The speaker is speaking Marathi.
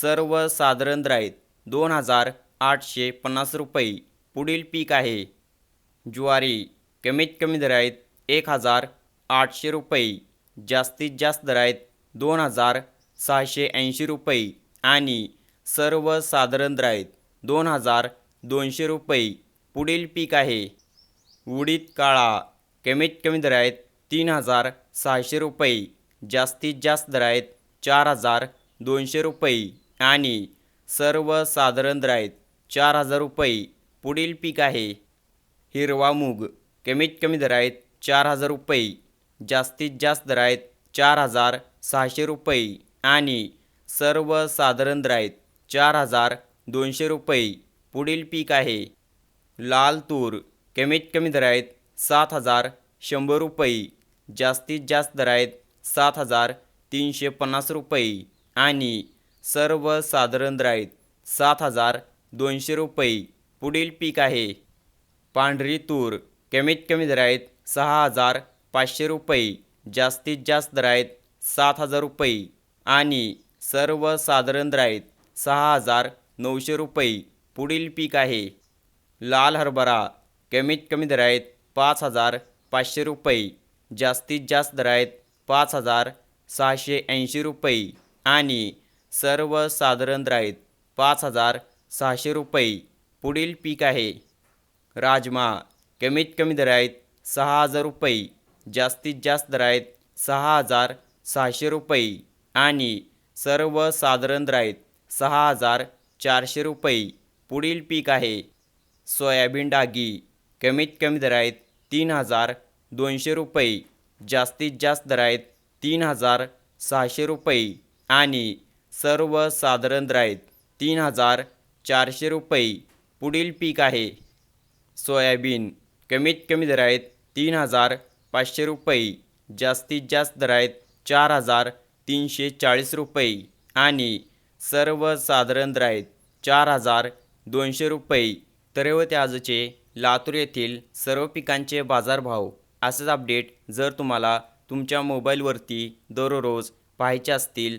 सर्वसाधारण साधारण आहेत दोन हजार आठशे पन्नास रुपये. पुढील पीक आहे. ज्वारी कमीत कमी दर आहेत एक हजार आठशे रुपये. जास्तीत जास्त दर आहेत दोन हजार सहाशे ऐंशी रुपये. आणि सर्वसाधारण साधारण द्राईत दोन हजार दोनशे रुपये. पुढील पीक आहे. उडीद काळा कमीत कमी दर आहेत तीन हजार सहाशे रुपये. जास्तीत जास्त दर आहेत चार हजार दोनशे रुपये. आणि सर्वसाधारण साधारण आहेत चार हजार रुपये पुढील पीक आहे. हिरवा मूग कमीत कमी दर आहेत चार हजार रुपये जास्तीत जास्त दर आहेत चार हजार सहाशे रुपये आणि सर्वसाधारण साधारण आहेत चार हजार दोनशे रुपये पुढील पीक आहे. लाल तूर कमीत कमी दर आहेत सात हजार शंभर रुपये जास्तीत जास्त दर आहेत सात हजार तीनशे पन्नास रुपये आणि सर्वसाधारण साधारण आहेत सात हजार दोनशे रुपये. पुढील पीक आहे. पांढरी तूर कमीत कमी दराईत सहा हजार पाचशे रुपये. जास्तीत जास्त दर आहेत सात हजार रुपये. आणि सर्वसाधारण साधारण आहेत सहा हजार नऊशे रुपये. पुढील पीक आहे. लाल हरभरा कमीत कमी दर पाच हजार पाचशे रुपये. जास्तीत जास्त दर आहेत पाच हजार सहाशे ऐंशी रुपये. आणि सर्वसाधारण दर पाच हजार सहाशे रुपये पुढील पीक आहे. राजमा कमीत कमी दर आहेत सहा हजार रुपये जास्तीत जास्त दर आहेत सहा हजार सहाशे रुपये आणि सर्वसाधारण दर सहा हजार चारशे रुपये पुढील पीक आहे. सोयाबीन डागी कमीत कमी दर आहेत तीन हजार दोनशे रुपये जास्तीत जास्त दर आहेत तीन हजार सहाशे रुपये आणि सर्वसाधारण साधारण आहेत तीन हजार चारशे रुपये पुढील पीक आहे. सोयाबीन कमीत कमी दर आहेत तीन हजार पाचशे रुपये जास्तीत जास्त दर आहेत चार हजार तीनशे चाळीस रुपये आणि सर्वसाधारण साधारण आहेत चार हजार दोनशे रुपये. तर होते आजचे लातूर येथील सर्व पिकांचे बाजारभाव असेच अपडेट जर तुम्हाला तुमच्या मोबाईलवरती दररोज पाहायचे असतील